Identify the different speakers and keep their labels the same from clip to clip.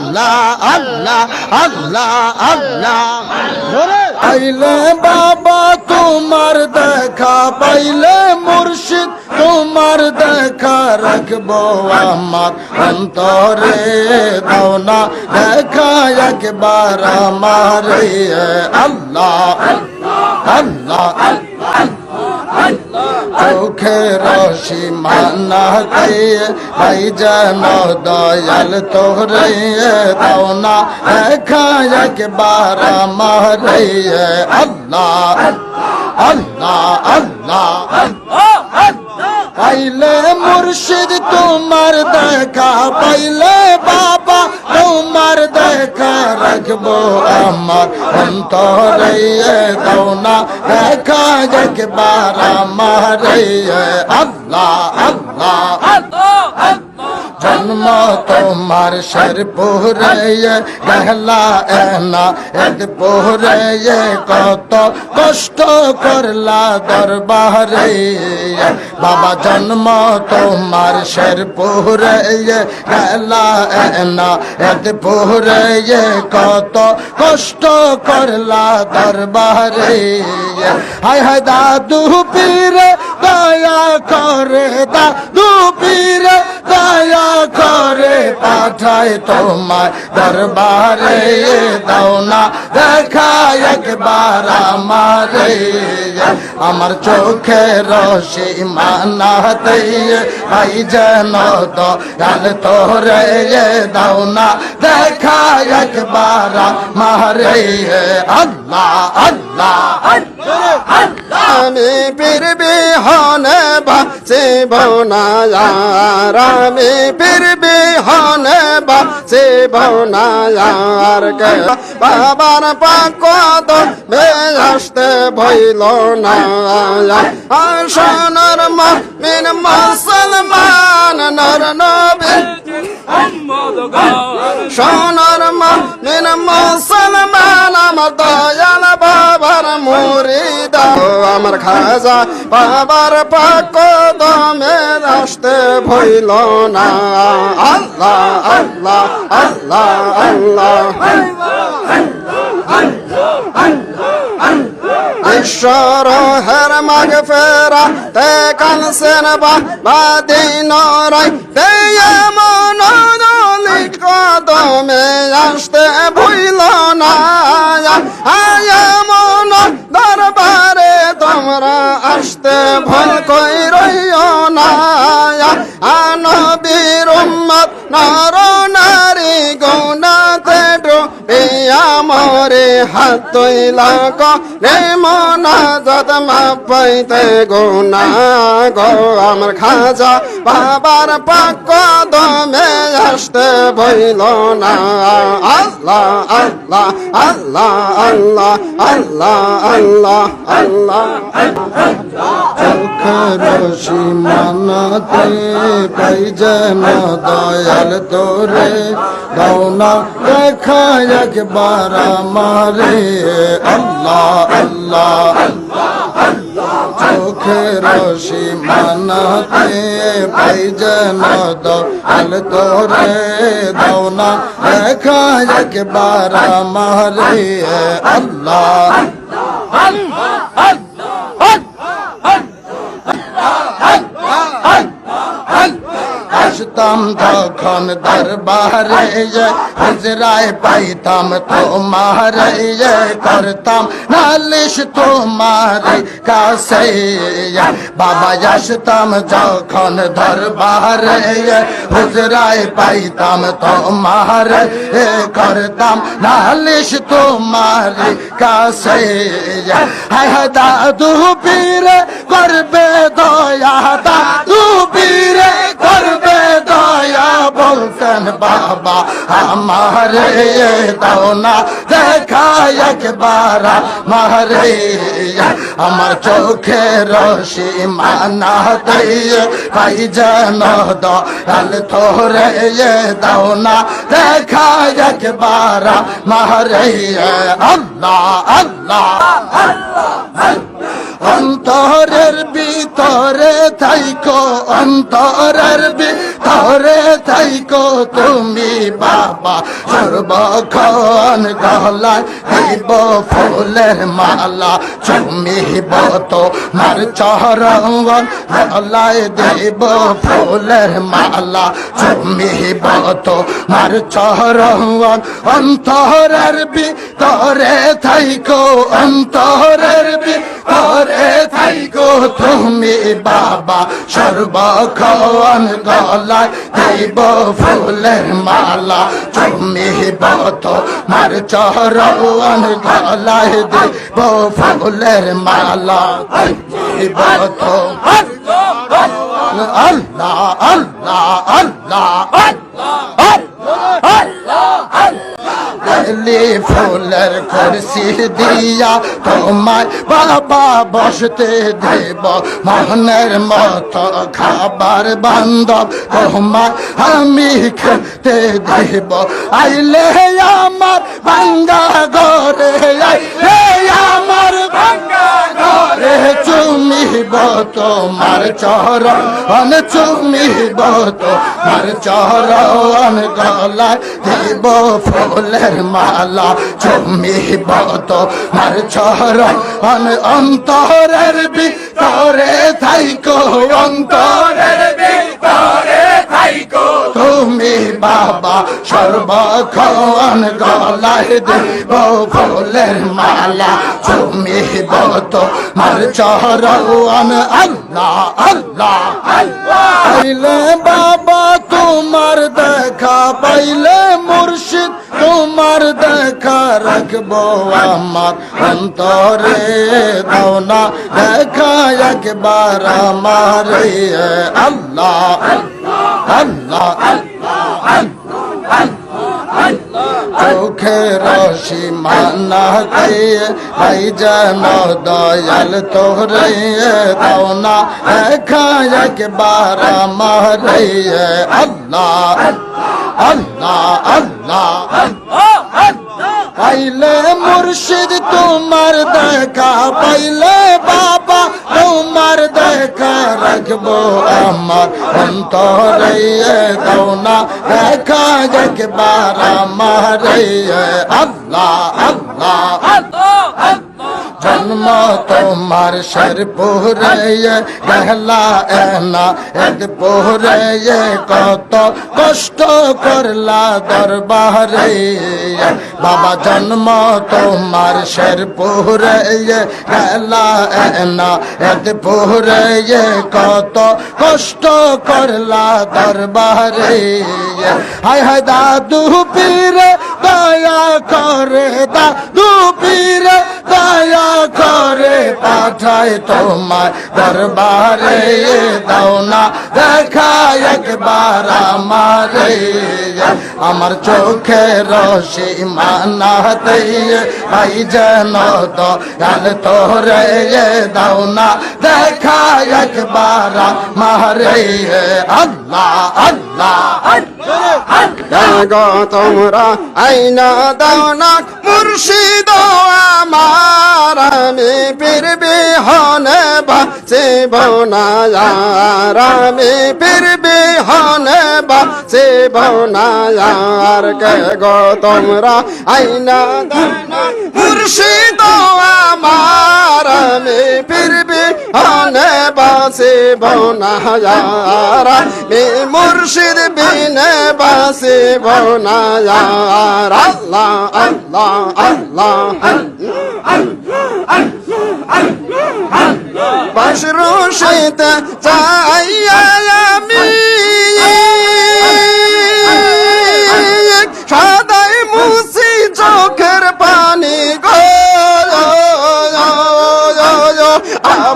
Speaker 1: আল্লাহ আল্লাহ আল্লাহ আল্লাহ। পাইলে বাবা তোমার দেখা পাইলে মুর্শিদ তোমার দেখা। রাখব আমার অন্তরে দাও না দেখা একবার আমার। আল্লাহ আল্লাহ। চোখে রশি মানা ভাই যেন দয়াল তোরে। দাও না দেখা, একবার আমার আল্লাহ আল্লাহ আল্লাহ। পাইলে মুর্শিদ তোমার দেখা, পাইলে বাবা তোমার দেখা রাখব আমার। অন্তরে দাও না দেখা একবার আমার আল্লাহ আল্লাহ। জন্ম তোমার সর পোহরে গহলা এনা, এদ পোহরে কত কষ্ট করলা দরবারে। বাবা জন্ম তোমার সর পোহরে গহলা এনা, এদ পোহরে কত কষ্ট করলা দরবারে। হায় হায় দাদু পীরে দয়া করে দাদু পীরে দয়া করে পাঠায় তোমার দরবারে। দাও না দেখা একবার আমারে। আমার চোখে রশি মানাতে ভাই যেন তো গাল তোরে। দাও না দেখা একবার মারে আল্লাহ আল্লাহ
Speaker 2: আমি পীর বিহনে বাসে ভনায়ার আমি পীর বিহনে বাসে ভনায়ার কে? বাবার পাকত আসতে ভইল না আর মিন মুসলমান নর নবী। সোনার মিন মুসলমান আমার দয়াল বাবার মুরিদ। আমার খাজা, বাবার পাক দমে আসতে ভইল না। আল্লাহ আল্লাহ আল্লাহ আল্লাহ। ঈশ্বর হের মাগ ফেরা তে কানসেন বা বাদিন রাই তে মন কদমে আসতে ভুইল না। আয় মন দরবারে তোমরা আসতে ভুল কই রইও না। আনবীর উম্মত নর নারী গৌনাতে ডুবে আমরে হাত তৈলা রে মনা যত পাইতে গুনা গো, আমার খাজা বাবার পাক দমে আসতে ভইল না। আল্লাহ আল্লাহ আল্লাহ আল্লাহ আল্লাহ আল্লাহ আল্লাহ
Speaker 1: মানাতে পাই যেন দয়াল তোরে। দাও না, দেখা একবার আমারে। আল্লাহ আল্লাহ। চোখে চোখের সীমানাতে পাই যেন দল তোরে দাও না দেখা একবার আমারে আল্লাহ। আসতাম তখন দরবারে হজরায় পাইতাম, তোমার করতাম। নালিশ তোমার কাছে বাবা আসতাম যখন দরবারে হুজরায় পাইতাম, তোমার করতাম। নালিশ তোমার কাছে হায় দাদু পীর করবে দয়া, দাদু পীর করবে দয়া বলতেন বাবা, আমার দাও না। দেখা একবার মারে আমার চোখে রশি মানা দিয়ে ভাই যেন দয়াল তোরে দাও না। দেখা একবার মারে আল্লাহ আল্লাহ। অন্তরের ভিতরে থাইকো, অন্তরের ভিতরে থাইকো। তুমি বাবা, সর্বক্ষণ গলায় দিব ফুলের মালা। চুমিব তো মার চরণ গলায় দেব ফুলের মালা। চুমিব তো মার চরণ অন্তরের ভিতরে থাইকো, অন্তরের ভিতরে থাইকো তুমি বাবা সর্বক্ষণ গলায় দেব ফুলের মালা চুমিব তো মার চরণ গলায় দেব ফুলের মালা দেব তো আল্লাহ আল্লাহ আল্লাহ গলি ফুলের কুরসি দিয়া তোমায় বাবা বসতে দেব। মনের মতো খাবার বান্ধব তোমায় আমি খেতে দেব। আইলে আমার বাঙ্গা গরে আইলে চুমিব তোমার চরণ চুমিব তোমার চরণ গলায় দিব ফুলের মালা, চুমিব তোমার চরণ অন্তরের ভিতরে থাইকো, অন্তরের ভিতরে থাইকো। তুমি বাবা সর্বক্ষণ গলায় দেব ফুলের মালা, চুমিব তোমার চরণ আল্লাহ আল্লাহ পাইলে বাবা তোমার দেখা, পাইলে মুর্শিদ তোমার দেখা। রাখব আমার অন্তরে, দাও না দেখা একবার আমার। আল্লাহ আল্লাহ। চোখে রশি মানা দিয়ে ভাই যেন দয়াল তোরে। দাও না একা একবার আমার আল্লাহ। আল্লাহ আল্লাহ। পাইলে মুর্শিদ তোমার দেখা পাইলে দেখা রাখব আমার অন্তরে দাও না দেখা একবার আমার আল্লাহ আল্লাহ জন্ম তোমার সর পোহরে গহলা এনা এদ পোহরে কত কষ্ট করলা দরবারে। বাবা জন্ম তোমার গহলা এনা এদ পোহরে কত কষ্ট করলা দরবারে। হায় হায় দাদু পীরে, দয়া করে দাদু পীরে, দয়া করে পাঠায় তোমার দরবারে। দাও না দেখা একবার আমারে। আমার চোখে রশি মানাতে ভাই যেন তো গাল তোরে দাও না। দেখা একবার মারে আল্লাহ আল্লাহ
Speaker 2: গো তোমরা, আইনা দাও না। মুর্শিদ আমার আমি পীর বিহনে বাঁচিব না। আর আমি পীর বিহনে বাঁচিব না। আর কে গো তোমরা? আইনা দাও না মুর্শিদ আমার, আমি পীর বিহনে বাঁচিব না আর আমি মুর্শিদ বিনে বাঁচিব না আর আল্লাহ আল্লাহ আল্লাহ বাসরু শীতে চাইয়া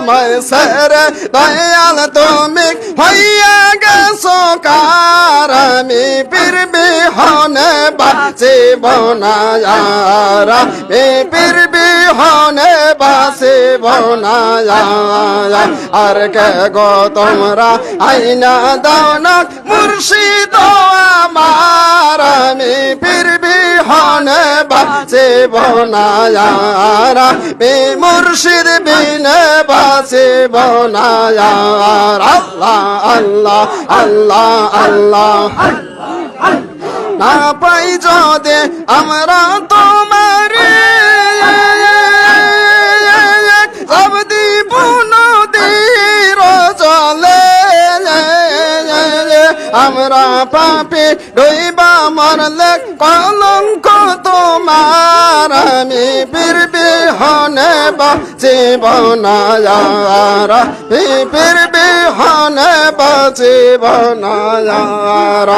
Speaker 2: আমায় সেরে দয়াল তুমি হইয়া গেছো, কার আমি পীর বিহনে বাঁচিব না? আর আমি পীর বিহনে বাঁচিব আর কে গো তোমরা আইনা দাও না? মুর্শিদ আমার আমি পীর বিহনে বাঁচিব না। আর মুর্শিদ বিনে
Speaker 3: বাঁচিব না আল্লাহ আল্লাহ আল্লাহ আল্লাহ। না পাই যদি আমরা তোমার আমরা পাপি ডইবা মরলে কলঙ্ক তোমার, আমি বীর বিহনে বাঁচিব না যার বীর বিহনে বাঁচিব না যার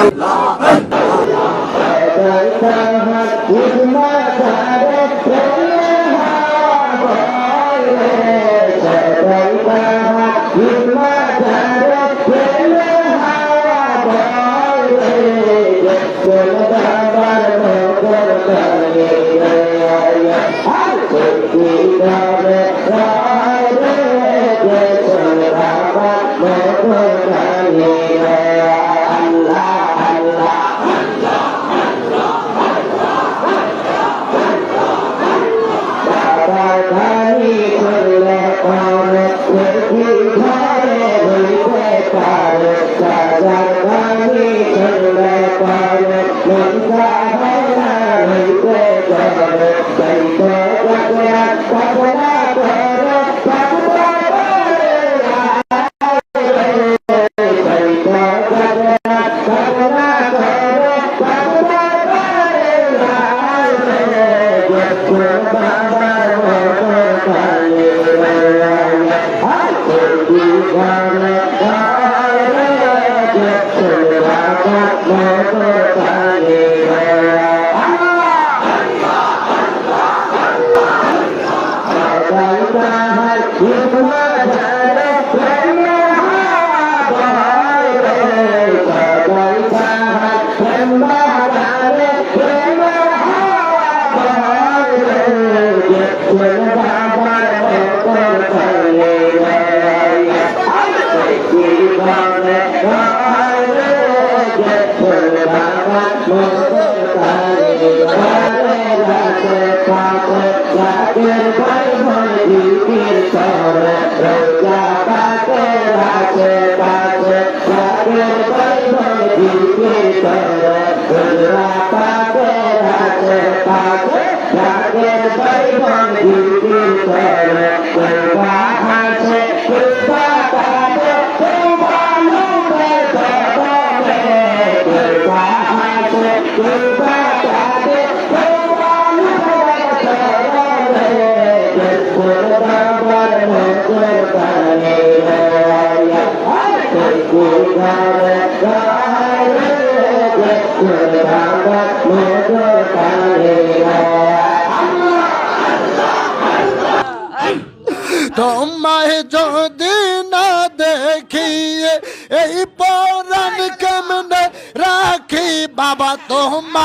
Speaker 1: তোমায় যদি না দেখিয়ে এই পরাণ কেমনে রাখি? বাবা তোমায়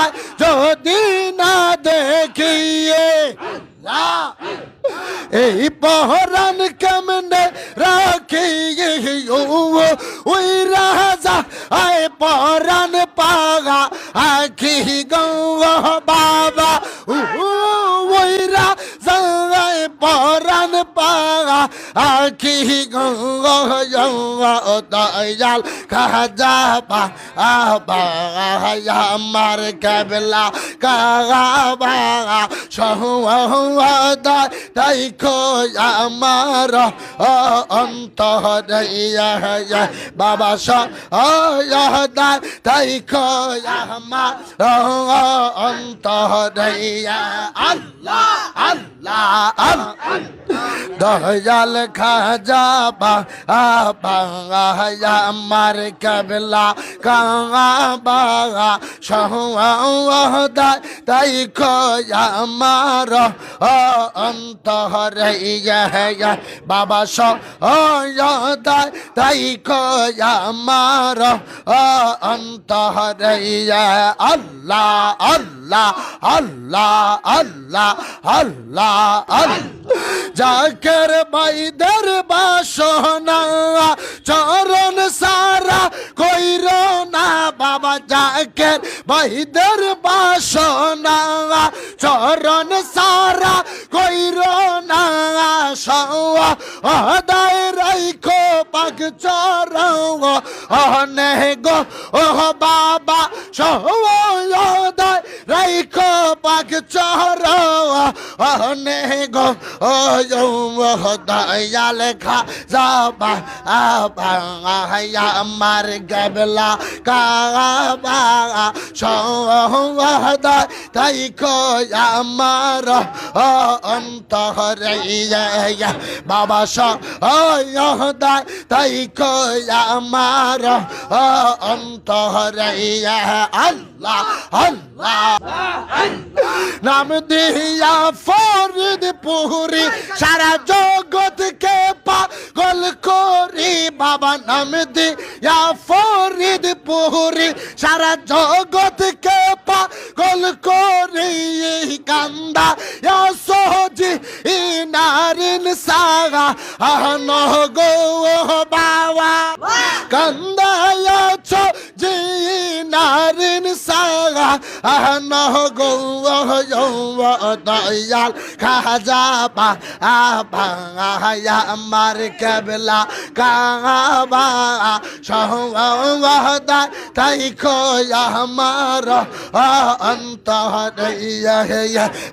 Speaker 1: রাজা আয় পরাণ পাগা আখি গৌ বাবা। রাজা পরান পাগা আখি গৌ দয়াল খাজা পা আমার কেবলা কাবা সহদা তাই খো আমার অন্তর বাবা সহদা তাই খো আমার অন্তর আল্লাহ আল্লাহ আল্লাহ। দয়াল খাজা বা আমার কেবলা কাবা সহদা তাই আমার অন্তর বাবা সহদা তাই আমার অন্তর আল্লাহ আল্লাহ আল্লাহ আল্লাহ আল্লাহ আল্লাহ জাকের বাইদের বাসনা, চরণ সারা কইর না বাবা জাকের বাইদের বাসনা, চরণ সারা কইর না সদায় রাইখো পাক চরাও অনে গো ও বাবা রাইখো পাক চরাও অনে গো, ও দয়াল খা যাবা আবা আমার গবলা, কাবা সদায় তাই কো আমার অন্তরে বাবা সদায় তাই কো আমার অন্তরে আল্লাহ আল্লাহ নাম দিয়া ফরিদ পুরি সারা জগৎকে পাগল করি। বাবা নাম দিয়া ফরিদ পুরি সারা জগৎকে পাগল করি। কান্দা ইয়া সোজি ইনারিন সাগা আহন গো বাবা। কান্দা ইয়া সোজি নারিন সাগা আহন গো দয়াল খাজাবা আবা আমার কেবলা, কাবা সহদা তাই খোয়া আমার অন্তর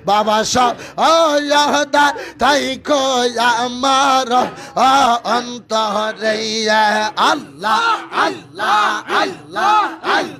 Speaker 1: বাবা সহদা তাই খোয়া আমার অন্তর আল্লাহ আল্লাহ আল্লাহ।